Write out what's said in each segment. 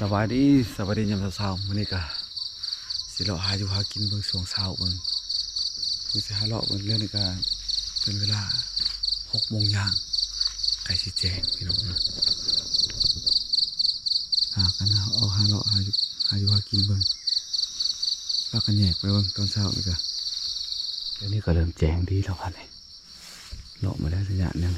เอาสวัสดีสวัสดียามเช้าๆมื้อนี้ก็สิเลาหาอยู่หากินเบิ่งช่วงเช้าเบิ่งมื้อสิหาเลาะเบิ่งเรื่องนี้ก็เป็นเวลา6โมงย่างใกล้สิแจ้งพี่น้องนะหากันเอาหาเลาะหาอยู่หาอยู่หากินเบิ่งพากันแยกไปเบิ่งตอนเช้านี่ก็เดี๋ยวนี้ก็เริ่มแจ้งดีแล้วครับนี่เลาะมาได้ระยะหนึง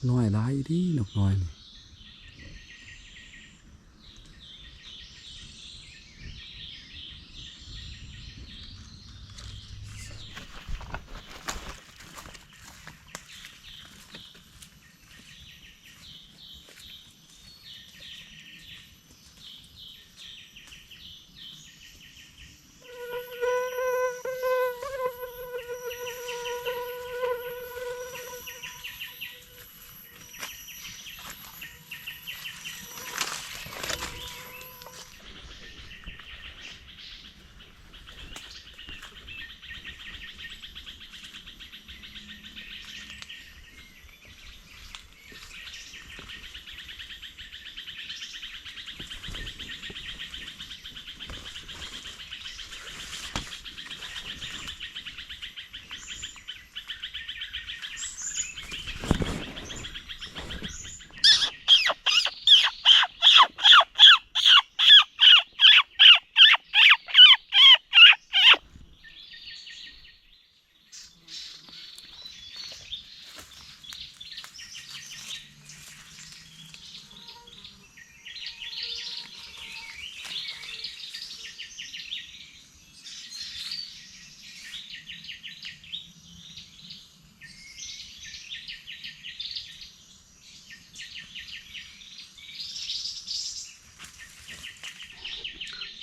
กน้อยหลายดีนกน้อยนี่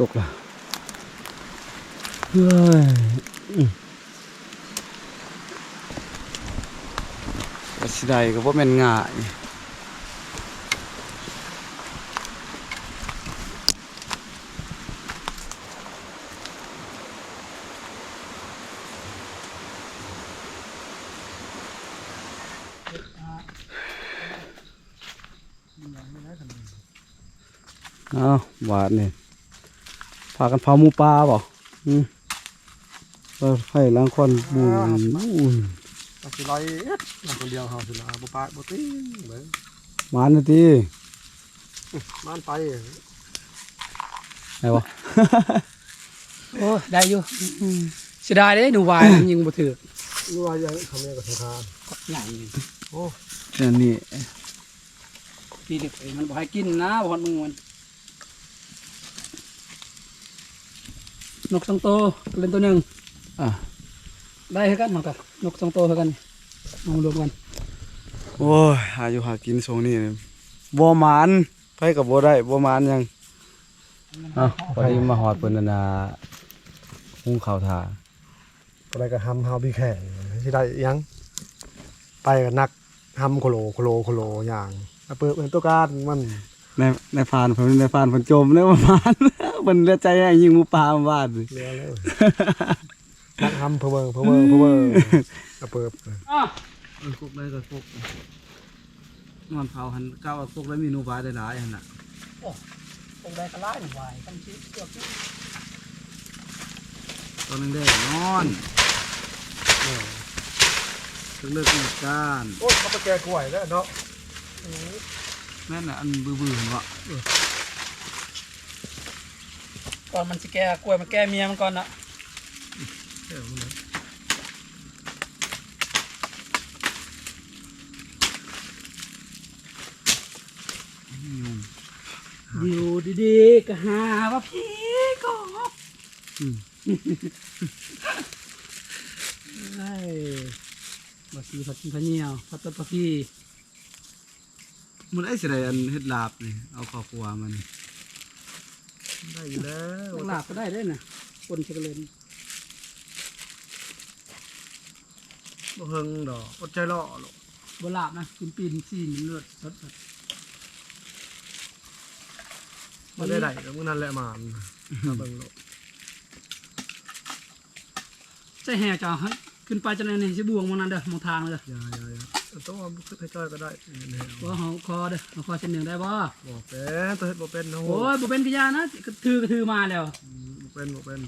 ตกละเฮ้ยอืมก็สิได้ก็บ่แม่นง่ายเอาหวานเนี่ย พากันเผาหมูปลาบ่อืมเออให้ล้างควันบูนเอาสิลอยเอ็ดมาคนเดียวเฮาสิลาบ่ปะบ่ติ้งเบิ่งหมานาทีมันไปไหนวะโอ้ได้อยู่เสียดายเด้หนูวายมันยิงบ่ถือรู้ว่ายังทำยังกับสงครามใหญ่โอ้เนี่ยนี่ปีเด็กเองมันบ่ให้กินนะบ่ฮอดมึงมัน นกสองโตวเล่นตัวหนึ่งอะได้คือกันมันก็นกสองโตวคือกันเอามารวมกัน โอ้ยหาอยู่หากินทรงนี้นี่บ่หมานไปกับบ่ได้บ่หมานหยังเอ้าพอดีมาหอดเพิ่นนั่นน่ะหุงข้าวทาก็ได้ก็ทำเฮาบีแข่งสิได้ยัง ไปกับนักทำโคโลโคโลโคโลอย่างเอาเปิดเป็นตัวการมัน ในในฟานเพิ่นในฟานเพิ่นจมเลยบ่หมานเพิ่นเหลือใจให้ยิงหมูปลามาบ้านเรือแล้วนักทำเพอเวิร์เพอเวิร์เพอเวิร์เอาเปิดอ้อพวกได้ก็พวกนอนเผาหันก้าวพวกได้มีนูบาได้หลายหั่นน่ะคงได้กระไล่หนูวายกันชิเกือบตอนนึงได้นอนถึงเลิกอีกการโอ้ยเขาไปแก่กล้วยแล้วเนาะ แม่นน่ะอันบื้อๆเห็นบ่ก่อนมันสิแก้กล้วยมันแก้เมียมันก่อนนะเออมันนะอยู่ดีๆก็หาว่าพี่ก็อืมเอ้ยบ่สีผัดกินข้าวเหนียวผัดต้นปลาพี่ มันไอ้สิได้อันเฮ็ดลาบนี่เอาข้าวคั่วมันได้อยู่แล้วลาบก็ได้เด้อนะคนเชกเลนบ่เฮิงดอกอดใจรอหรอกบลาบนะกินปีนซีนเลือดสดบ่ได้ได้ก็มื้อนั้นแหละมันเอาเบิ่งโลกๆใส่แห่จ้าให้ขึ้นไปจะในนี่สิบวงมันนั้นเด้อมองทางเลยเด้ออย่าอย่าอย่าเอา ต้องเอาขึ้นให้จ้อยก็ได้ว่าเขาคอเด้อเขาคอเส้นหนึ่งได้บ่บ่เป็นตัวเฮ็ดบ่เป็นนะโอ้ยบ่เป็นกิยานะกระถือกระถือมาแล้วบ่เป็นบ่เป็น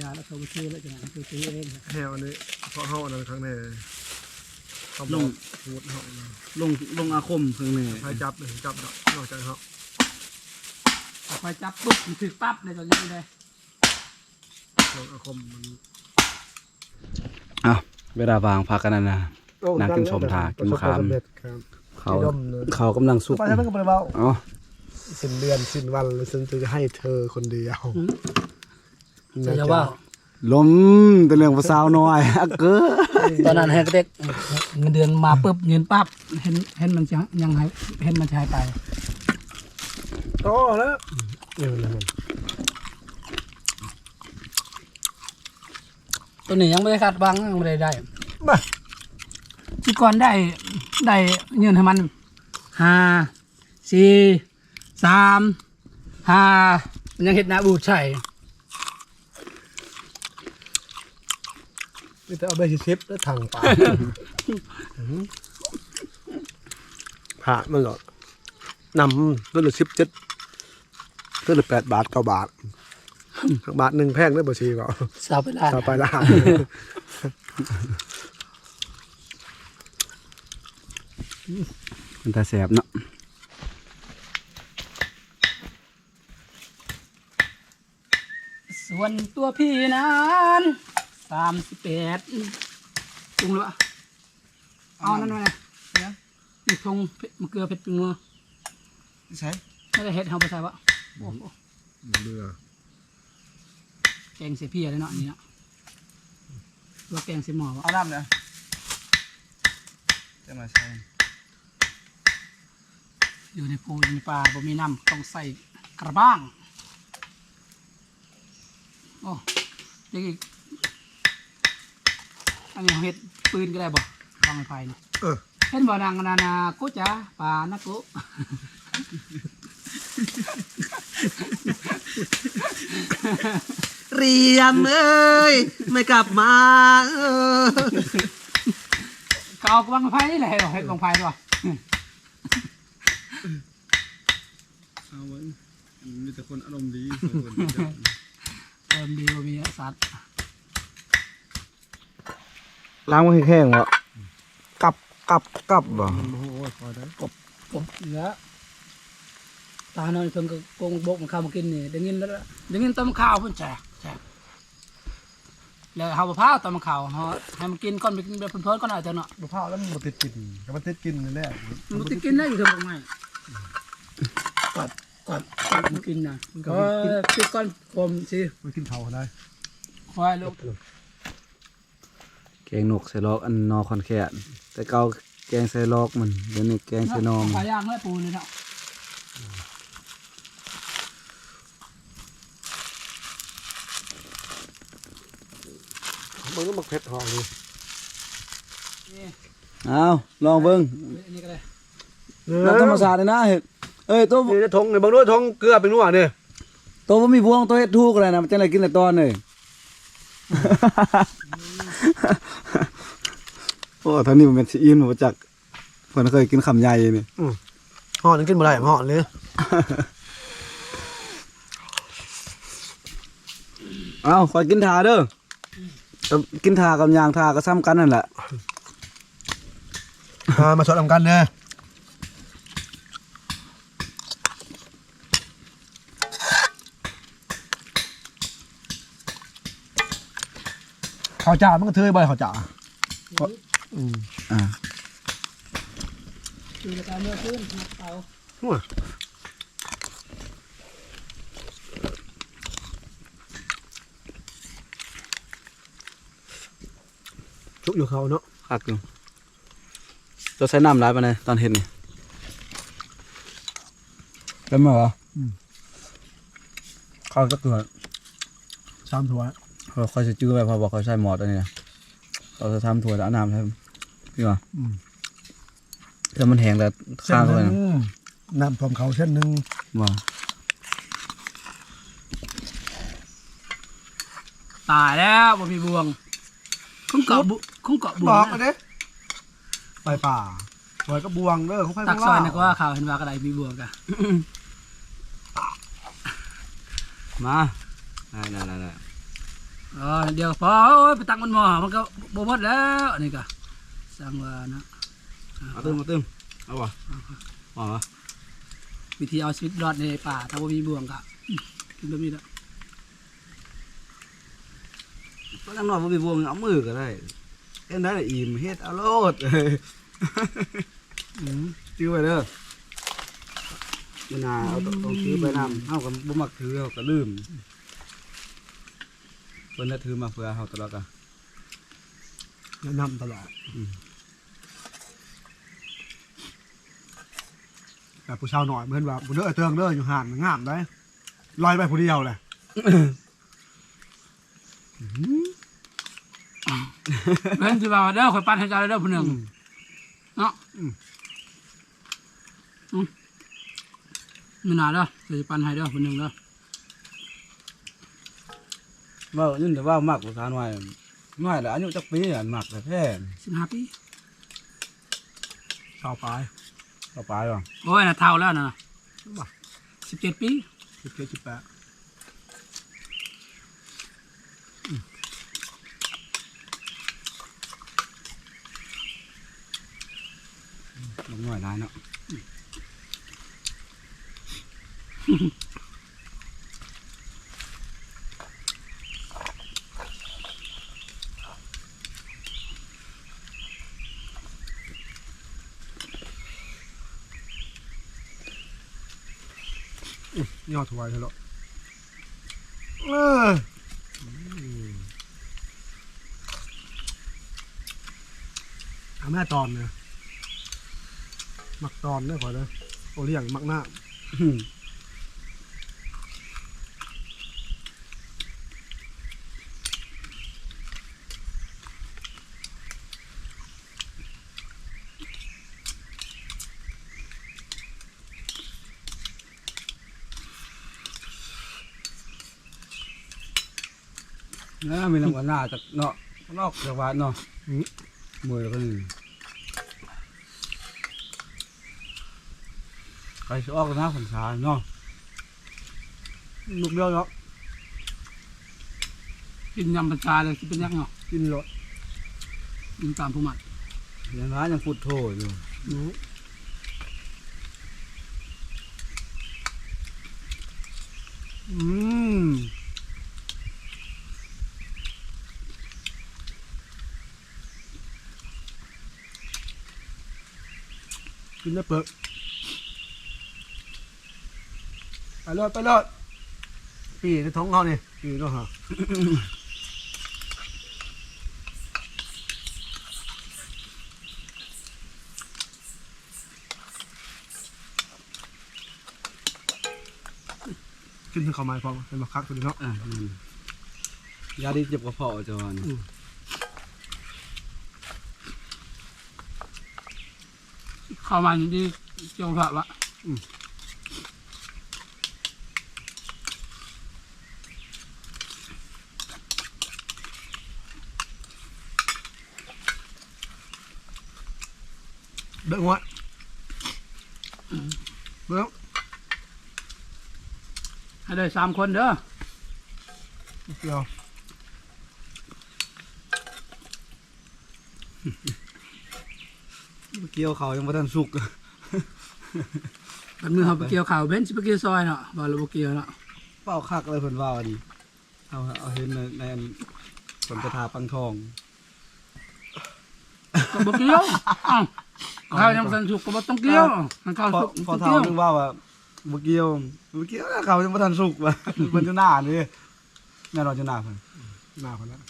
ยาแล้วเขาไปซื้อแล้วจังนั้นคือซื้อเองแฮวอันนี้เพราะเฮาอันนั้นครั้งแน่ลงพูดเฮาะลงลงอาคมเพิ่งนี่ใครจับเลยจับดอกนอกจากเฮาไปจับปุ๊บถือปั๊บเลยตอนนี้เลยลงอาคมมันอ้าวเวลาวางพักกันนั่นะ น่ากินชมทากินมะขามประสบควสำเร็จครับเขาที่ดมเลยเขากำลังสุกไปแล้วมันก็บ่ไปเว้าอ๋อสิ้นเดือนสิ้นวันแล้วฉันจะให้เธอคนเดียวจะจะว่าลมแต่เรื่องภาษาวน้อยอะเก้อตอนนั้นให้เด็กเงินเดือนมาปุ๊บเงินปั๊บเห็นเห็นมันจะยังให้เห็นมันจะหายไปโตแล้วนี่มันมันตัวนี้ยังไม่ได้คาดหวังยังไม่ได้ได้มา ที่ก่อนได้ได้เงินให้มันห้าสี่สามห้ามันยังเห็ดหนาบูดใช่นี่จะเอาไปชิชิปแล้วทางป่าผ่ามันหรอนำต้นละสิบเจ็ดต้นละแปดบาทเก้าบาท บาทหนึ่งแพงได้บ่ชีเปล่าสาวไปร้านต่อไปละ มันตาแสบเนาะส่วนตัวพี่นั้นสามสิบแปดปรุงเลยเอานั่นมาเลยเนี่ยมีพงเผ็ดมะเกลือเผ็ดปรุงนัวใช่ไม่ได้เห็ดเอาไปใส่วะโอ้โหเรือแกงเสียพี่อะไรเนาะอันนี่เนาะตัวแกงเสียหมอวะเอาน้ำเลยจะมาใช่ อยู่ในปูอยู่ในปลาบ่มีน้ำต้องใส่กระบ้าง โอ้เด็กอีกอันนี้เอาเห็ดปืนก็ได้บ่วางไม้ไผ่เนี่ยเออเห็นบ่นางนานากุจ๋าปลานะกุเรียมเอ้ยไม่กลับมาเออเขาเอาวางไม้ไผ่นี่แหละเห็ดเห็ดวางไผ่ด้วย เอาไว้มี แต่คนอารมณ์ดีคนติมดีกว่ามีสัตว์ล้างมันแห้งๆบ่กับกับกับบ่โอ้โหพอได้กบเหลือตาหน่อยเพิ่งก็โกงบกมันเข้ามากินนี่ได้ยินแล้วล่ะได้ยินต้มข้าวเพิ่นแจกแจกแล้วเฮาบ่พาต้มข้าวเฮาให้มันกินก่อนไปกินแบบเพิ่นๆก่อนเอาจังเนาะบุพร้าวแล้วมันบ่ติดกินแต่มันติดกินนั่นแหละมันบ่ติดกินได้อยู่เทิงบ่ไม้กอด กอดกอดมันกินน่ะเออปิดก่อนผมสิมันกินเผาได้ควายลูกแกงนกใส่ลอกอันนอคอนแคนแต่เก่าแกงใส่ลอกมันเดี๋ยวนี้แกงใส่นอมปลาย่างเลยปูนี่เนาะมันก็มักเผ็ดหอมนี่นี่เอาลองเบิ่งอันนี้ก็ได้น้ำธรรมชาติเลยนะเห็ด เอ้ยตัวนี่จะทงในบางด้วยทงเกลือเป็นนัวเนี่ยตัวบ่มีพวงตัวเฮ็ดถูกอะไรนะมันจังได๋กินแต่ตอนเลยโอ้ท่านนี้มันเป็นซีอินบ่จักเพิ่นเคยกินคำใหญ่นี่ห่อนึงกินบ่ได้ห่อเลยเอ้าขอยกินทาเด้อแต่กินทากับยางทาก็ซ้ำกันนั่นแหละมามาชดนำกันเด้อ ข้าวจ่ามันก็เทยบ่อยข้าวจ่าอืมอ่าคือการเมื่อคืนเอาชุกอยู่เขาเนาะคักอยู่จะใช้น้ำหลายปานใดตอนเฮ็ดนี่เป็นบ่วะข้าวจักเกลือสามถ้วย เขาค่อยสิจื้อไว้เพอบอกเขาใช้หมอตัวนี้นะเราจะทำถั่วแล้วเอาน้ำให้พี่ว่าอืมแต่มันแห้งแต่ข้างเข้าไปนะน้ำพร้อมเขาเส้นหนึ่งว่าตายแล้วบ่มีบวงคงเกาะบุคงเกาะบวบงอกนะกันเด้ไปป่าปล่อยก็บวงเด้อเขาไปตักซอยนะก็ว่าข่าวเห็นว่ากระไดมีบวงกะ มาได้ได้ได้ได้ อ๋อเดี๋ยวพอโอ้ยไปตักมันหม้อมันก็บ่หมดแล้วอันนี้ก็สั่งว่านะเอาตึ้มเอาตึ้มเอาวะเอาวะวิธีเอาชีวิตรอดในป่าถ้าบ่มีบวงก็อืมกินแบบนี้แหละก็นั่งนอนบ่มีบวงเอามือก็ได้เอ็นได้ละอิ่มเฮ็ดเอาโลดอืมจื้อไว้เด้อมันน่าเอาต้องต้องถือไปนำเฮาก็บ่มักถือเฮาก็ลืม เพิ่นน่ะถือมาเพื่อเฮาตลอดอะแนะนำตลอดอืมแต่ผู้ชาวหน่อยเพื่อนว่าบุเด้อเตืองเด้ออยู่ห่างงามได้ลอยไปผู้เดียวเลยเพิ่นสิว่าเด้อข่อยปั้นให้เจ้าเด้อผู้หนึงเนาะอืมไม่น่าเด้อสิปั้นให้เด้อผู้หนึงเด้อ เว่ายินแต่ว่ามักภาษาหน่อยหน่อยแล้วอายุจักปีอะมักแต่แท้15ปีชาวปลายต่อไปว่ะโอ้ยน่ะเท่าแล้วน่ะ17ปีสิบเจ็ดสิบแปดลงหน่อยได้เนาะ ยอดถวายเถอะลูกเออเอาแม่ตอนเนี่ยมักตอนเนี่ยขอเลยโอเลี้ยงมักหน้า นะมีน้ำกันหน้าจากเนาะนอกจากวัดเนาะมวยแล้วก็นี่ใครจะออกกันหน้าขนสารเนาะลูกเดียวเนาะกินยำปลาชาเลยสิเป็นยังเนาะกินรสกินตามผู้หมัดยังร้านยังฟุดโทอยู่อืมอืม กินได้เปิดไปรอดไปรอดปีในท้องเขานี่ปีเนาะฮะกินถึงข้าวไม้พอเป็นมาคักตัวนี้เนาะอะยาดีเจ็บกระเพาะจอน เข้ามาอยู่ที่เจ้าพระวะเบิ่งวะเบิ่งให้ได้สามคนเด้อเดียว เกี่ยวเขายังไม่ทันสุกกันมือเขาไปเกี่ยวข่าวเบนซ์ไปเกี่ยวซอยเนาะบอลลูกเกี่ยวเนาะเป้าคักเลยเพิ่นว่าดีเอาเอาเห็นในในอันผลกระทาปังทองก็บ่เกี่ยวอ้าวข้าวยังสันสุกก็บ่ต้องเกี่ยวมันข้าวพอสุกพอต้องเท่าเกี่ยวนึงว่าว่าบ่เกี่ยวบ่เกี่ยวนะเขายังบ่ทันสุกว่ะเพิ่นจะหน้านี่แม่นอนจะหน้าเพิ่นหน้าคนละ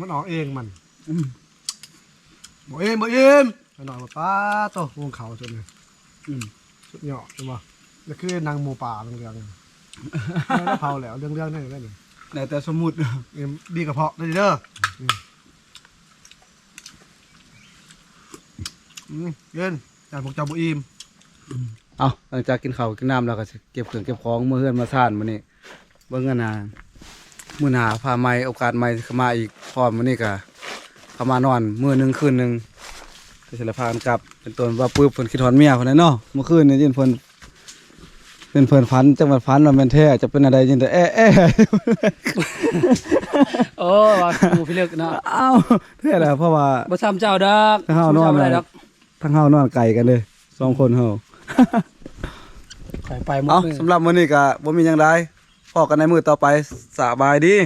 มันออกเองมัน บอกเองบอกเองไปหน่อยมาป้าโตวงเขาจนเลยอืมสุดยอดใช่ปะแล้วคือนางหมูป่าเรื่องๆเนี่ยแล้วเผาแล้วเรื่องๆนั่นนั่นเลยแต่แต่สมุดเอ็มดีกระเพาะได้เด้ออืมอืมเย็นจานพวกเจ้าบุอิมเอาหลังจากกินข้าวกินน้ำแล้วก็สิเก็บเครื่องเก็บของมื้อเฮือนมาซ่านมื้อนี้เบิ่งกันนะมื้อหน้าพาใหม่โอกาสใหม่เข้ามาอีกพร้อมมื้อนี้ก็ เข้ามานอนมื้อหนึงคืนหนึงก็สิละพากันกลับ เป็นต้นว่าปึ๊บเพิ่นคิดฮอดเมียเพิ่นน่ะเนาะเมื่อคืนนี่ยินเพิ่นเป็นเพิ่นฝันจังหวัดฝันว่าแม่นแท้จะเป็นอะไรยินแต่แอะแอะโอ้ว่าหมูพิลึกเนาะอ้าวแท้แหละเพราะว่าบ่ซ้ำเจ้าดอกเฮานอนบ่ซ้ำอะไรเลยดอกทั้งเฮานอนไกลกันเลยสองคนเฮาไปไปหมดเอาเลยสำหรับมื้อนี้ก็บ่มีหยังไดพอกันในมื้อต่อไปสบายดีส